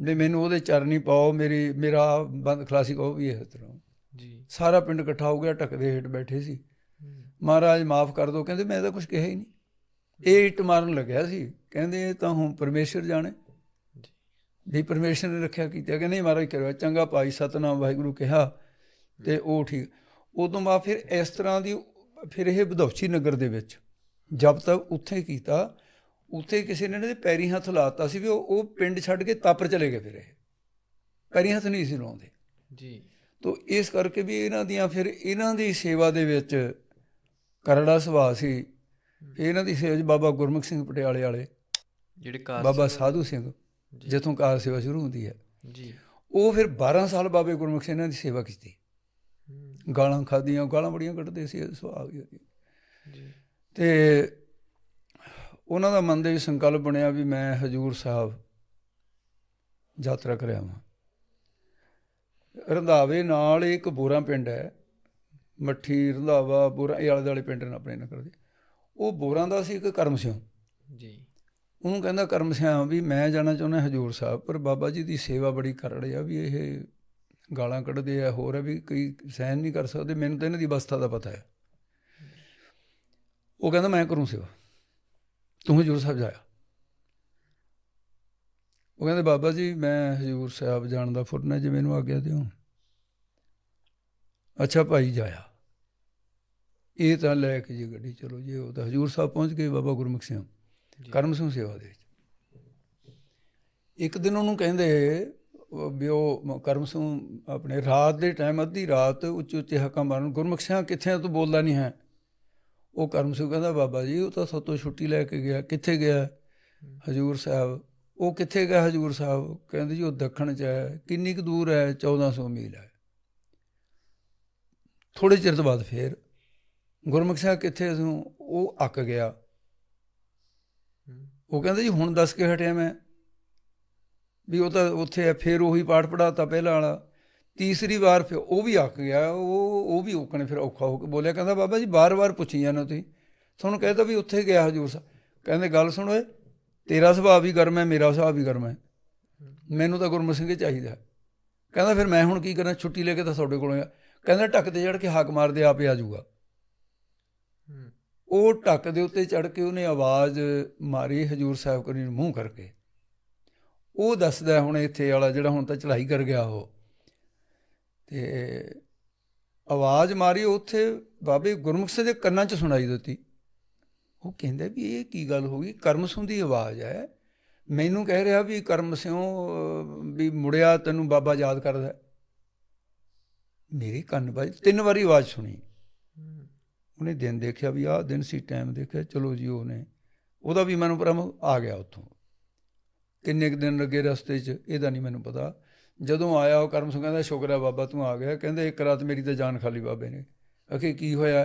ਵੀ ਮੈਨੂੰ ਉਹਦੇ ਚਰਨੀ ਪਾਓ ਮੇਰੀ ਮੇਰਾ ਬੰਦ ਖਲਾਸੀ ਕਹੋ ਵੀ ਇਸ ਤਰ੍ਹਾਂ। ਜੀ। ਸਾਰਾ ਪਿੰਡ ਇਕੱਠਾ ਹੋ ਗਿਆ ਟਕਦੇ ਹੇਠ ਬੈਠੇ ਸੀ। ਮਹਾਰਾਜ ਮਾਫ ਕਰ ਦਿਓ ਕਹਿੰਦੇ ਮੈਂ ਤਾਂ ਕੁਝ ਕਿਹਾ ਹੀ ਨਹੀਂ। ਇਹ ਇੱਟ ਮਾਰਨ ਲੱਗਿਆ ਸੀ। ਕਹਿੰਦੇ ਤਾਂ ਹੁਣ ਪਰਮੇਸ਼ਰ ਜਾਣੇ। ਜੀ। ਵੀ ਪਰਮੇਸ਼ਰ ਨੇ ਰੱਖਿਆ ਕੀਤਾ। ਕਿ ਨਹੀਂ ਮਹਾਰਾਜ ਕਰਵਾ ਚੰਗਾ ਭਾਈ ਸਤਨਾਮ ਵਾਹਿਗੁਰੂ ਕਿਹਾ ਤੇ ਉਹ ਠੀਕ। ਉਦੋਂ ਬਾਅਦ ਫਿਰ ਇਸ ਤਰ੍ਹਾਂ ਦੀ ਫਿਰ ਇਹ ਬਧੌਚੀ ਨਗਰ ਦੇ ਵਿੱਚ ਜਦ ਤੱਕ ਉੱਥੇ ਕੀਤਾ ਉੱਥੇ ਕਿਸੇ ਨੇ ਇਹਨਾਂ ਦੇ ਪੈਰੀ ਹੱਥ ਲਾਤਾ ਸੀ ਵੀ ਉਹ ਉਹ ਪਿੰਡ ਛੱਡ ਕੇ ਤਾਪਰ ਚਲੇ ਗਏ ਫਿਰ ਇਹ। ਪੈਰੀ ਹੱਥ ਨਹੀਂ ਸੀ ਲਾਉਂਦੇ। ਜੀ। ਤੋ ਇਸ ਕਰਕੇ ਵੀ ਇਹਨਾਂ ਦੀਆਂ ਫਿਰ ਇਹਨਾਂ ਦੀ ਸੇਵਾ ਦੇ ਵਿੱਚ ਕਰੜਾ ਸੁਭਾਅ ਸੀ। ਇਹਨਾਂ ਦੀ ਸੇਵਾ ਬਾਬਾ ਗੁਰਮੁਖ ਸਿੰਘ ਪਟਿਆਲੇ ਵਾਲੇ ਜਿਹੜੇ ਕਾਰ ਬਾਬਾ ਸਾਧੂ ਸਿੰਘ। ਜਿੱਥੋਂ ਕਾਰ ਸੇਵਾ ਸ਼ੁਰੂ ਹੁੰਦੀ ਹੈ। ਜੀ। ਉਹ ਫਿਰ 12 ਸਾਲ ਬਾਬੇ ਗੁਰਮੁਖ ਸਿੰਘ ਇਹਨਾਂ ਦੀ ਸੇਵਾ ਕੀਤੀ। ਗਾਲਾਂ ਖਾਧੀਆਂ ਗਾਲਾਂ ਬੜੀਆਂ ਕੱਢਦੇ ਸੀ ਸੁਭਾਅ। ਜੀ। ਤੇ ਉਹਨਾਂ ਦਾ ਮਨ ਦੇ ਵਿੱਚ ਸੰਕਲਪ ਬਣਿਆ ਵੀ ਮੈਂ ਹਜੂਰ ਸਾਹਿਬ ਯਾਤਰਾ ਕਰਿਆ ਵਾਂ। ਰੰਧਾਵੇ ਨਾਲ ਇੱਕ ਬੋਰਾ ਪਿੰਡ ਹੈ ਮੱਠੀ ਰੰਧਾਵਾ ਬੋਰਾ ਇਹ ਆਲੇ ਦੁਆਲੇ ਪਿੰਡ ਨੇ ਆਪਣੇ ਨਗਰ ਦੇ। ਉਹ ਬੋਰਾਂ ਦਾ ਸੀ ਇੱਕ ਕਰਮ ਸਿੰਘ ਜੀ। ਉਹਨੂੰ ਕਹਿੰਦਾ ਕਰਮ ਸਿਆਂ ਵੀ ਮੈਂ ਜਾਣਾ ਚਾਹੁੰਦਾ ਹਜੂਰ ਸਾਹਿਬ ਪਰ ਬਾਬਾ ਜੀ ਦੀ ਸੇਵਾ ਬੜੀ ਕਰੜ ਆ ਵੀ ਇਹ ਗਾਲਾਂ ਕੱਢਦੇ ਆ ਹੋਰ ਆ ਵੀ ਕਈ ਸਹਿਨ ਨਹੀਂ ਕਰ ਸਕਦੇ ਮੈਨੂੰ ਤਾਂ ਇਹਨਾਂ ਦੀ ਅਵਸਥਾ ਦਾ ਪਤਾ ਹੈ। ਉਹ ਕਹਿੰਦਾ ਮੈਂ ਕਰੂੰ ਸੇਵਾ। ਤੂੰ ਹਜੂਰ ਸਾਹਿਬ ਜਾਇਆ। ਉਹ ਕਹਿੰਦੇ ਬਾਬਾ ਜੀ ਮੈਂ ਹਜੂਰ ਸਾਹਿਬ ਜਾਣ ਦਾ ਫੁਰਨਾ ਜੇ ਮੈਨੂੰ ਆਗਿਆ ਦਿਓ। ਅੱਛਾ ਭਾਈ ਜਾਇਆ। ਇਹ ਤਾਂ ਲੈ ਕੇ ਜੀ ਗੱਡੀ ਚਲੋ ਜੀ ਉਹ ਤਾਂ ਹਜੂਰ ਸਾਹਿਬ ਪਹੁੰਚ ਗਏ ਬਾਬਾ ਗੁਰਮੁਖ ਸਿੰਘ। ਕਰਮ ਸਿੰਘ ਸੇਵਾ ਦੇ ਵਿੱਚ। ਇੱਕ ਦਿਨ ਉਹਨੂੰ ਕਹਿੰਦੇ ਵੀ ਉਹ ਕਰਮ ਸਿੰਘ ਆਪਣੇ ਰਾਤ ਦੇ ਟਾਈਮ ਅੱਧੀ ਰਾਤ ਉੱਚੇ ਉੱਚੇ ਹੱਕਾਂ ਮਾਰਨ ਗੁਰਮੁਖ ਸਿੰਘ ਕਿੱਥੇ ਤੂੰ ਬੋਲਦਾ ਨਹੀਂ ਹੈ। ਉਹ ਕਰਮ ਸਿੰਘ ਕਹਿੰਦਾ ਬਾਬਾ ਜੀ ਉਹ ਤਾਂ ਸਾਤੋਂ ਛੁੱਟੀ ਲੈ ਕੇ ਗਿਆ ਕਿੱਥੇ ਗਿਆ? ਹਜੂਰ ਸਾਹਿਬ। ਉਹ ਕਿੱਥੇ ਗਿਆ ਹਜੂਰ ਸਾਹਿਬ? ਕਹਿੰਦੇ ਜੀ ਉਹ ਦੱਖਣ ਚ ਹੈ। ਕਿੰਨੀ ਕੁ ਦੂਰ ਹੈ? 1400 ਮੀਲ ਹੈ। ਥੋੜੇ ਚਿਰ ਤੋਂ ਬਾਅਦ ਫੇਰ ਗੁਰਮੁਖ ਸਿੰਘ ਕਿੱਥੇ ਸੀ? ਉਹ ਅੱਕ ਗਿਆ। ਉਹ ਕਹਿੰਦਾ ਜੀ ਹੁਣ ਦੱਸ ਕੇ ਹਟਿਆ ਮੈਂ। ਵੀ ਉਹ ਤਾਂ ਉੱਥੇ ਹੈ ਫਿਰ ਉਹੀ ਪਾਠ ਪੜਾਤਾ ਪਹਿਲਾਂ ਵਾਲਾ। ਤੀਸਰੀ ਵਾਰ ਫਿਰ ਉਹ ਵੀ ਅੱਕ ਗਿਆ ਉਹ ਉਹ ਵੀ ਔਕਣੇ ਫਿਰ ਔਖਾ ਹੋ ਕੇ ਬੋਲਿਆ ਕਹਿੰਦਾ ਬਾਬਾ ਜੀ ਬਾਰ-ਬਾਰ ਪੁੱਛੀ ਜਾਂਦੇ ਤੁਸੀਂ। ਤੁਹਾਨੂੰ ਕਹਿੰਦਾ ਵੀ ਉੱਥੇ ਗਿਆ ਹਜੂਰ ਸਾਹਿਬ ਕਹਿੰਦੇ ਗੱਲ ਸੁਣ ਓਏ ਤੇਰਾ ਸੁਭਾਅ ਵੀ ਗਰਮ ਹੈ ਮੇਰਾ ਸੁਭਾਅ ਵੀ ਗਰਮ ਹੈ। ਮੈਨੂੰ ਤਾਂ ਗੁਰਮੁਖ ਸਿੰਘ ਚਾਹੀਦਾ। ਕਹਿੰਦਾ ਫਿਰ ਮੈਂ ਹੁਣ ਕੀ ਕਰਾਂ? ਛੁੱਟੀ ਲੈ ਕੇ ਤਾਂ ਤੁਹਾਡੇ ਕੋਲ ਆ। ਕਹਿੰਦਾ ਢੱਕ ਤੇ ਚੜ ਕੇ ਹਾਕ ਮਾਰਦੇ ਆਪੇ ਆ ਜਾਊਗਾ। ਉਹ ਢੱਕ ਦੇ ਉੱਤੇ ਚੜ ਕੇ ਉਹਨੇ ਆਵਾਜ਼ ਮਾਰੀ ਹਜੂਰ ਸਾਹਿਬ ਕਰੀ ਨੂੰ ਮੂੰਹ ਕਰਕੇ। ਉਹ ਦੱਸਦਾ ਹੁਣ ਇੱਥੇ ਵਾਲਾ ਜਿਹੜਾ ਹੁਣ ਤਾਂ ਚੜ੍ਹਾਈ ਕਰ ਗਿਆ ਉਹ। ਤੇ ਆਵਾਜ਼ ਮਾਰੀ ਉੱਥੇ ਬਾਬੇ ਗੁਰਮੁਖ ਸਿੰਘ ਦੇ ਕੰਨਾਂ 'ਚ ਸੁਣਾਈ ਦਿੱਤੀ। ਉਹ ਕਹਿੰਦਾ ਵੀ ਇਹ ਕੀ ਗੱਲ ਹੋ ਗਈ? ਕਰਮ ਸਿੰਘ ਦੀ ਆਵਾਜ਼ ਹੈ। ਮੈਨੂੰ ਕਹਿ ਰਿਹਾ ਵੀ ਕਰਮ ਸਿੰਘ ਵੀ ਮੁੜਿਆ ਤੈਨੂੰ ਬਾਬਾ ਯਾਦ ਕਰਦਾ ਹੈ। ਮੇਰੇ ਕੰਨ ਵੱਜ ਤਿੰਨ ਵਾਰੀ ਆਵਾਜ਼ ਸੁਣੀ। ਉਹਨੇ ਦਿਨ ਦੇਖਿਆ ਵੀ ਆਹ ਦਿਨ ਸੀ ਟਾਈਮ ਦੇਖਿਆ। ਚਲੋ ਜੀ, ਉਹਨੇ ਉਹਦਾ ਵੀ ਮੈਨੂੰ ਪਰਮ ਆ ਗਿਆ ਉੱਥੋਂ। ਕਿੰਨੇ ਕੁ ਦਿਨ ਲੱਗੇ ਰਸਤੇ 'ਚ ਇਹਦਾ ਨਹੀਂ ਮੈਨੂੰ ਪਤਾ। ਜਦੋਂ ਆਇਆ ਉਹ ਕਰਮ ਸਿੰਘ ਕਹਿੰਦਾ ਸ਼ੁਕਰ ਹੈ ਬਾਬਾ ਤੂੰ ਆ ਗਿਆ। ਕਹਿੰਦੇ ਇੱਕ ਰਾਤ ਮੇਰੀ ਤਾਂ ਜਾਨ ਖਾਲੀ ਬਾਬੇ ਨੇ। ਅਖੇ ਕੀ ਹੋਇਆ?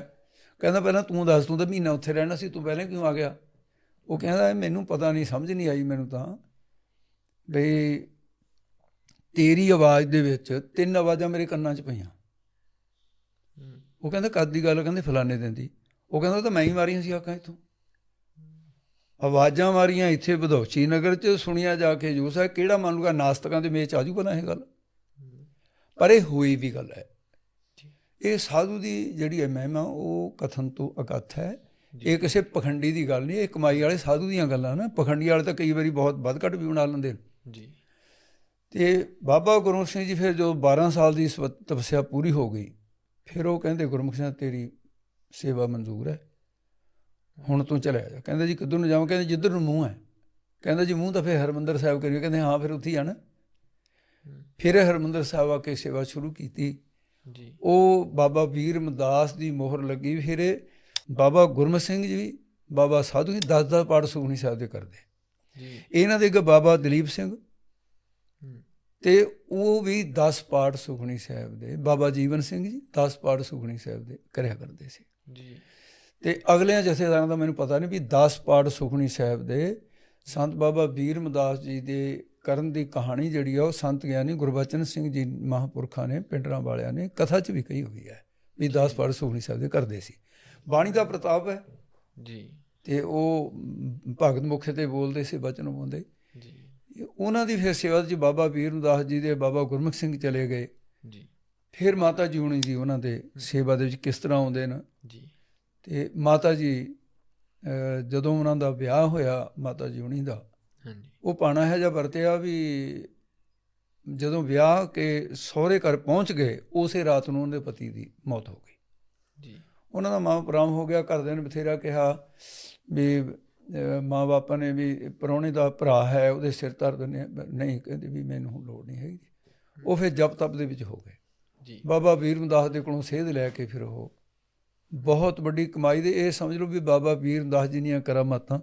ਕਹਿੰਦਾ ਪਹਿਲਾਂ ਤੂੰ ਦੱਸ ਤੂੰ ਤਾਂ ਮਹੀਨਾ ਉੱਥੇ ਰਹਿਣਾ ਸੀ ਤੂੰ ਪਹਿਲਾਂ ਕਿਉਂ ਆ ਗਿਆ? ਉਹ ਕਹਿੰਦਾ ਮੈਨੂੰ ਪਤਾ ਨਹੀਂ ਸਮਝ ਨਹੀਂ ਆਈ ਮੈਨੂੰ ਤਾਂ। ਬਈ ਤੇਰੀ ਆਵਾਜ਼ ਦੇ ਵਿੱਚ ਤਿੰਨ ਆਵਾਜ਼ਾਂ ਮੇਰੇ ਕੰਨਾਂ 'ਚ ਪਈਆਂ। ਉਹ ਕਹਿੰਦਾ ਕਦ ਦੀ ਗੱਲ ਕਹਿੰਦੇ ਫਲਾਣੇ ਦਿਨ ਦੀ। ਉਹ ਕਹਿੰਦਾ ਤਾਂ ਮੈਂ ਹੀ ਮਾਰੀਆਂ ਸੀ ਆਕਾਂ ਇਥੋਂ। ਆਵਾਜ਼ਾਂ ਮਾਰੀਆਂ ਇੱਥੇ ਬਧੌਚੀ ਨਗਰ ਚ ਸੁਣੀਆਂ ਜਾ ਕੇ ਜੂਸ ਹੈ ਕਿਹੜਾ ਮੰਨ ਲੂਗਾ ਨਾਸਤਕਾਂ ਦੇ ਮੇਚ ਆਜੂ ਬਣਾ ਇਹ ਗੱਲ? ਪਰ ਇਹ ਹੋਈ ਵੀ ਗੱਲ ਹੈ। ਇਹ ਸਾਧੂ ਦੀ ਜਿਹੜੀ ਹੈ ਮਹਿਮਾ ਉਹ ਕਥਨ ਤੋਂ ਅਕਥ ਹੈ। ਇਹ ਕਿਸੇ ਪਖੰਡੀ ਦੀ ਗੱਲ ਨਹੀਂ ਇਹ ਕਮਾਈ ਵਾਲੇ ਸਾਧੂ ਦੀਆਂ ਗੱਲਾਂ ਨਾ। ਪਖੰਡੀ ਵਾਲੇ ਤਾਂ ਕਈ ਵਾਰੀ ਬਹੁਤ ਵੱਧ ਘੱਟ ਵੀ ਬਣਾ ਲੈਂਦੇ ਨੇ। ਜੀ। ਤੇ ਬਾਬਾ ਗੁਰਮੁਖ ਸਿੰਘ ਜੀ ਫਿਰ ਜੋ 12 ਸਾਲ ਦੀ ਤਪੱਸਿਆ ਪੂਰੀ ਹੋ ਗਈ ਫਿਰ ਉਹ ਕਹਿੰਦੇ ਗੁਰਮੁਖ ਸਿੰਘ ਤੇਰੀ ਸੇਵਾ ਮਨਜ਼ੂਰ ਹੈ। ਹੁਣ ਤੂੰ ਚਲੇ ਜਾ। ਕਹਿੰਦਾ ਜੀ ਕਿੱਧਰ ਨੂੰ ਜਾਵਾਂ? ਕਹਿੰਦੇ ਜਿੱਧਰ ਨੂੰ ਮੂੰਹ ਹੈ। ਕਹਿੰਦਾ ਜੀ ਮੂੰਹ ਤਾਂ ਫਿਰ ਹਰਮੰਦਰ ਸਾਹਿਬ ਕਰੀਏ। ਕਹਿੰਦੇ ਹਾਂ ਫਿਰ ਉੱਥੇ ਜਾਣਾ ਫਿਰ ਹਰਮੰਦਰ ਸਾਹਿਬ ਆ ਕੇ ਸੇਵਾ ਸ਼ੁਰੂ ਕੀਤੀ। ਜੀ। ਉਹ ਬਾਬਾ ਵੀਰ ਰਮਦਾਸ ਦੀ ਮੋਹਰ ਲੱਗੀ। ਫਿਰ ਬਾਬਾ ਗੁਰਮਤਿ ਸਿੰਘ ਜੀ ਵੀ ਬਾਬਾ ਸਾਧੂ ਜੀ 10 10 ਪਾਠ ਸੁਖਣੀ ਸਾਹਿਬ ਦੇ ਕਰਦੇ। ਜੀ। ਇਹਨਾਂ ਦੇ ਅੱਗੇ ਬਾਬਾ ਦਲੀਪ ਸਿੰਘ। ਤੇ ਉਹ ਵੀ 10 ਪਾਠ ਸੁਖਣੀ ਸਾਹਿਬ ਦੇ। ਬਾਬਾ ਜੀਵਨ ਸਿੰਘ ਜੀ 10 ਪਾਠ ਸੁਖਣੀ ਸਾਹਿਬ ਦੇ ਕਰਿਆ ਕਰਦੇ ਸੀ। ਜੀ। ਤੇ ਅਗਲੇ ਜਥੇਦਾਰਾਂ ਦਾ ਮੈਨੂੰ ਪਤਾ ਨਹੀਂ ਵੀ 10 ਪਾਠ ਸੁਖਣੀ ਸਾਹਿਬ ਦੇ ਸੰਤ ਬਾਬਾ ਵੀਰ ਰਮਦਾਸ ਜੀ ਦੇ ਕਰਨ ਦੀ ਕਹਾਣੀ ਜਿਹੜੀ ਆ ਉਹ ਸੰਤ ਗਿਆਨੀ ਗੁਰਬਚਨ ਸਿੰਘ ਜੀ ਮਹਾਂਪੁਰਖਾਂ ਨੇ ਪਿੰਡਰਾਂ ਵਾਲਿਆਂ ਨੇ ਕਥਾ 'ਚ ਵੀ ਕਹੀ ਹੋਈ ਹੈ ਵੀ 10 ਪਾਠ ਸੁਖਣੀ ਸਾਹਿਬ ਦੇ ਕਰਦੇ ਸੀ। ਬਾਣੀ ਦਾ ਪ੍ਰਤਾਪ ਹੈ। ਜੀ। ਤੇ ਉਹ ਭਗਤ ਮੁਖੇ ਤੇ ਬੋਲਦੇ ਸੀ ਬਚਨ ਬੋਲਦੇ। ਜੀ। ਉਹਨਾਂ ਦੀ ਫਿਰ ਸੇਵਾ 'ਚ ਬਾਬਾ ਵੀਰ ਰਮਦਾਸ ਜੀ ਦੇ ਬਾਬਾ ਗੁਰਮੁਖ ਸਿੰਘ ਚਲੇ ਗਏ। ਜੀ। ਫਿਰ ਮਾਤਾ ਜੀ ਹੁਣੀ ਜੀ ਉਹਨਾਂ ਦੇ ਸੇਵਾ ਦੇ ਵਿੱਚ ਕਿਸ ਤਰ੍ਹਾਂ ਆਉਂਦੇ ਨੇ। ਜੀ। ਤੇ ਮਾਤਾ ਜੀ ਜਦੋਂ ਉਹਨਾਂ ਦਾ ਵਿਆਹ ਹੋਇਆ ਮਾਤਾ ਜੀ ਹੁਣੀ ਦਾ ਹਾਂਜੀ। ਉਹ ਪਾਣਾ ਹੈ ਜਾਂ ਵਰਤਿਆ ਵੀ ਜਦੋਂ ਵਿਆਹ ਕੇ ਸਹੁਰੇ ਘਰ ਪਹੁੰਚ ਗਏ ਉਸੇ ਰਾਤ ਨੂੰ ਉਹਦੇ ਪਤੀ ਦੀ ਮੌਤ ਹੋ ਗਈ। ਜੀ। ਉਹਨਾਂ ਦਾ ਮਾਂ ਪ੍ਰਾਮ ਹੋ ਗਿਆ ਘਰਦਿਆਂ ਨੇ ਬਥੇਰਾ ਕਿਹਾ ਵੀ ਮਾਂ ਬਾਪਾਂ ਨੇ ਵੀ ਪ੍ਰਾਹੁਣੇ ਦਾ ਭਰਾ ਹੈ ਉਹਦੇ ਸਿਰ ਧਰ ਹਾਂ। ਨਹੀਂ ਕਹਿੰਦੇ ਵੀ ਮੈਨੂੰ ਲੋੜ ਨਹੀਂ ਹੈਗੀ। ਉਹ ਫਿਰ ਜਪ ਤਪ ਦੇ ਵਿੱਚ ਹੋ ਗਏ। ਜੀ। ਬਾਬਾ ਵੀਰ ਰਮਦਾਸ ਦੇ ਕੋਲੋਂ ਸੇਧ ਲੈ ਕੇ ਫਿਰ ਉਹ ਬਹੁਤ ਵੱਡੀ ਕਮਾਈ ਦੇ ਇਹ ਸਮਝ ਲਓ ਵੀ ਬਾਬਾ ਵੀਰ ਰਮਦਾਸ ਜੀ ਦੀਆਂ ਕਰਾਮਾਤਾਂ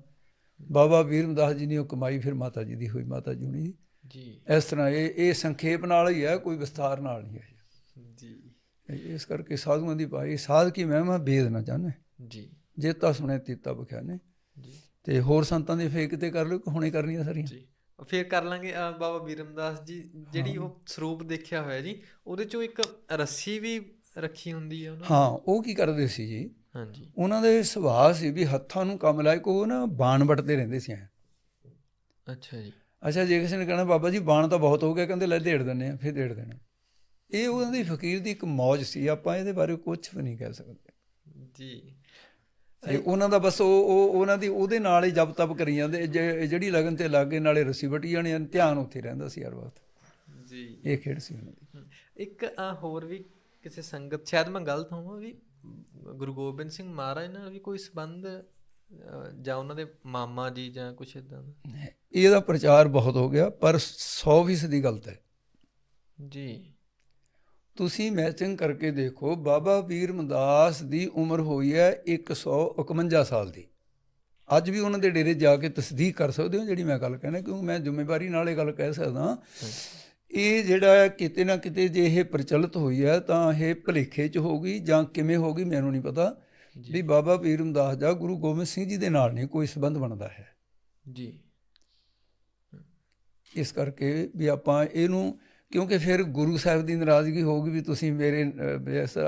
ਬਾਬਾ ਵੀਰ ਰਮਦਾਸ ਜੀ ਨੇ ਉਹ ਕਮਾਈ ਫਿਰ ਮਾਤਾ ਜੀ ਦੀ ਹੋਈ ਮਾਤਾ ਜੀ ਹੁਣੀ। ਜੀ। ਇਸ ਤਰ੍ਹਾਂ ਇਹ ਇਹ ਸੰਖੇਪ ਨਾਲ ਹੀ ਹੈ ਕੋਈ ਵਿਸਥਾਰ ਨਾਲ ਨਹੀਂ ਹੈ। ਜੀ। ਇਸ ਕਰਕੇ ਸਾਧੂਆਂ ਦੀ ਭਾਈ ਸਾਧ ਕੀ ਮਹਿਮਾ ਵੇਦ ਨਾ ਜਾਣੇ। ਜੀ। ਜੇ ਤਾਂ ਸੁਣੇ ਤੀਤਾ ਬਖਿਆਨੇ। ਜੀ। ਤੇ ਹੋਰ ਸੰਤਾਂ ਦੀ ਫੇਕ ਤੇ ਕਰ ਲਓ ਕਿ ਹੁਣੇ ਕਰਨੀਆਂ ਸਾਰੀਆਂ? ਜੀ। ਫਿਰ ਕਰ ਲਾਂਗੇ ਬਾਬਾ ਬੀਰਮਦਾਸ ਜੀ ਜਿਹੜੀ ਉਹ ਸਰੂਪ ਦੇਖਿਆ ਹੋਇਆ ਜੀ ਉਹਦੇ ਚੋਂ ਇੱਕ ਰੱਸੀ ਵੀ ਰੱਖੀ ਹੁੰਦੀ ਹੈ ਉਹਨਾਂ ਹਾਂ ਉਹ ਕੀ ਕਰਦੇ ਸੀ ਜੀ? ਹਾਂਜੀ। ਉਹਨਾਂ ਦੇ ਸੁਭਾਅ ਸੀ ਵੀ ਹੱਥਾਂ ਨੂੰ ਕੰਮ ਲਾਇ ਕੋ ਨਾ ਬਾਣ ਵਟਦੇ ਰਹਿੰਦੇ ਸੀ ਅੱਛਾ ਜੀ। ਅੱਛਾ ਜੇ ਕਿਸੇ ਨੇ ਕਹਿਣਾ ਬਾਬਾ ਜੀ ਬਾਣ ਤਾਂ ਬਹੁਤ ਹੋ ਗਿਆ ਕਹਿੰਦੇ ਲੈ ਢੇੜ ਦਿੰਦੇ ਆ ਫਿਰ ਢੇੜ ਦੇਣਾ। ਇਹ ਉਹਨਾਂ ਦੀ ਫਕੀਰ ਦੀ ਇੱਕ ਮੌਜ ਸੀ ਆਪਾਂ ਇਹਦੇ ਬਾਰੇ ਕੁਝ ਵੀ ਨਹੀਂ ਕਹਿ ਸਕਦੇ। ਜੀ। ਤੇ ਉਹਨਾਂ ਦਾ ਬਸ ਉਹ ਉਹ ਉਹਨਾਂ ਦੀ ਉਹਦੇ ਨਾਲ ਹੀ ਜਪ ਤਪ ਕਰੀ ਜਾਂਦੇ। ਜਿਹੜੀ ਲਗਨ ਤੇ ਲੱਗੇ ਨਾਲੇ ਰੱਸੀ ਵਟੀ ਜਾਣੀ ਧਿਆਨ ਉੱਥੇ ਰਹਿੰਦਾ ਸੀ ਹਰ ਵਕਤ। ਜੀ। ਇਹ ਖੇਡ ਸੀ ਉਹਨਾਂ ਦੀ। ਇੱਕ ਹੋਰ ਵੀ ਕਿਸੇ ਸੰਗਤ ਸ਼ਾਇਦ ਮੈਂ ਗਲਤ ਹੋਵਾਂ ਵੀ ਗੁਰੂ ਗੋਬਿੰਦ ਸਿੰਘ ਮਹਾਰਾਜ ਨਾਲ ਵੀ ਕੋਈ ਸੰਬੰਧ ਜਾਂ ਉਹਨਾਂ ਦੇ ਮਾਮਾ ਜੀ ਜਾਂ ਕੁਛ ਇਦਾਂ ਦਾ? ਇਹਦਾ ਪ੍ਰਚਾਰ ਬਹੁਤ ਹੋ ਗਿਆ ਪਰ 100% ਦੀ ਗਲਤ ਹੈ। ਜੀ। ਤੁਸੀਂ ਮੈਚਿੰਗ ਕਰਕੇ ਦੇਖੋ ਬਾਬਾ ਵੀਰ ਮਦਾਸ ਦੀ ਉਮਰ ਹੋਈ ਹੈ 151 ਸਾਲ ਦੀ। ਅੱਜ ਵੀ ਉਹਨਾਂ ਦੇ ਡੇਰੇ ਜਾ ਕੇ ਤਸਦੀਕ ਕਰ ਸਕਦੇ ਹੋ ਜਿਹੜੀ ਮੈਂ ਗੱਲ ਕਹਿੰਦਾ ਕਿਉਂਕਿ ਮੈਂ ਜ਼ਿੰਮੇਵਾਰੀ ਨਾਲ ਇਹ ਗੱਲ ਕਹਿ ਸਕਦਾ। ਇਹ ਜਿਹੜਾ ਹੈ ਕਿਤੇ ਨਾ ਕਿਤੇ ਜੇ ਇਹ ਪ੍ਰਚਲਿਤ ਹੋਈ ਹੈ ਤਾਂ ਇਹ ਭਲੇਖੇ 'ਚ ਹੋਗੀ ਜਾਂ ਕਿਵੇਂ ਹੋਗੀ ਮੈਨੂੰ ਨਹੀਂ ਪਤਾ। ਵੀ ਬਾਬਾ ਵੀਰ ਰਮਦਾਸ ਦਾ ਗੁਰੂ ਗੋਬਿੰਦ ਸਿੰਘ ਜੀ ਦੇ ਨਾਲ ਨਹੀਂ ਕੋਈ ਸੰਬੰਧ ਬਣਦਾ ਹੈ। ਜੀ। ਇਸ ਕਰਕੇ ਵੀ ਆਪਾਂ ਇਹਨੂੰ ਕਿਉਂਕਿ ਫਿਰ ਗੁਰੂ ਸਾਹਿਬ ਦੀ ਨਾਰਾਜ਼ਗੀ ਹੋਊਗੀ ਵੀ ਤੁਸੀਂ ਮੇਰੇ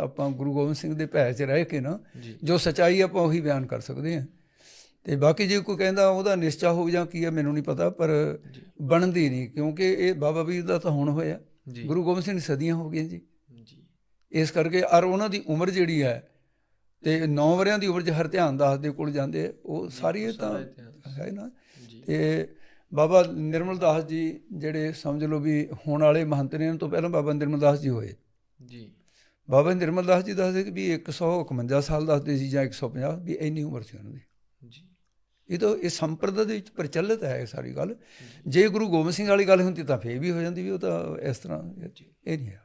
ਆਪਾਂ ਗੁਰੂ ਗੋਬਿੰਦ ਸਿੰਘ ਦੇ ਭੈ 'ਚ ਰਹਿ ਕੇ ਨਾ ਜੋ ਸਚਾਈ ਆਪਾਂ ਉਹੀ ਬਿਆਨ ਕਰ ਸਕਦੇ ਹਾਂ। ਤੇ ਬਾਕੀ ਜੇ ਕੋਈ ਕਹਿੰਦਾ ਉਹਦਾ ਨਿਸ਼ਚਾ ਹੋ ਜਾਂ ਕੀ ਹੈ ਮੈਨੂੰ ਨਹੀਂ ਪਤਾ ਪਰ ਬਣਦੀ ਨਹੀਂ ਕਿਉਂਕਿ ਇਹ ਬਾਬਾ ਵੀਰ ਦਾ ਤਾਂ ਹੁਣ ਹੋਇਆ। ਗੁਰੂ ਗੋਬਿੰਦ ਸਿੰਘ ਸਦੀਆਂ ਹੋ ਗਈਆਂ ਜੀ। ਜੀ। ਇਸ ਕਰਕੇ ਔਰ ਉਹਨਾਂ ਦੀ ਉਮਰ ਜਿਹੜੀ ਹੈ ਤੇ 9 ਵਰਿਆਂ ਦੀ ਉਮਰ 'ਚ ਹਰ ਧਿਆਨ ਦਾਸ ਦੇ ਕੋਲ ਜਾਂਦੇ ਉਹ ਸਾਰੀ ਇਹ ਤਾਂ। ਹੈ ਨਾ। ਤੇ ਬਾਬਾ ਨਿਰਮਲ ਦਾਸ ਜੀ ਜਿਹੜੇ ਸਮਝ ਲਓ ਵੀ ਹੋਣ ਵਾਲੇ ਮਹੰਤ ਨੇ ਇਹਨਾਂ ਤੋਂ ਪਹਿਲਾਂ ਬਾਬਾ ਨਿਰਮਲ ਦਾਸ ਜੀ ਹੋਏ। ਜੀ। ਬਾਬਾ ਨਿਰਮਲ ਦਾਸ ਜੀ ਦੱਸਦੇ ਕਿ ਵੀ 151 ਸਾਲ ਦੱਸਦੇ ਸੀ ਜਾਂ 150 ਵੀ ਇੰਨੀ ਉਮਰ ਸੀ ਉਹਨਾਂ ਦੀ। ਇਹ ਤਾਂ ਇਹ ਸੰਪਰਦਾ ਦੇ ਵਿੱਚ ਪ੍ਰਚਲਿਤ ਹੈ ਇਹ ਸਾਰੀ ਗੱਲ। ਜੇ ਗੁਰੂ ਗੋਬਿੰਦ ਸਿੰਘ ਵਾਲੀ ਗੱਲ ਹੁੰਦੀ ਤਾਂ ਫੇਰ ਵੀ ਹੋ ਜਾਂਦੀ ਵੀ ਉਹ ਤਾਂ ਇਸ ਤਰ੍ਹਾਂ ਇਹ ਨਹੀਂ ਹੈ।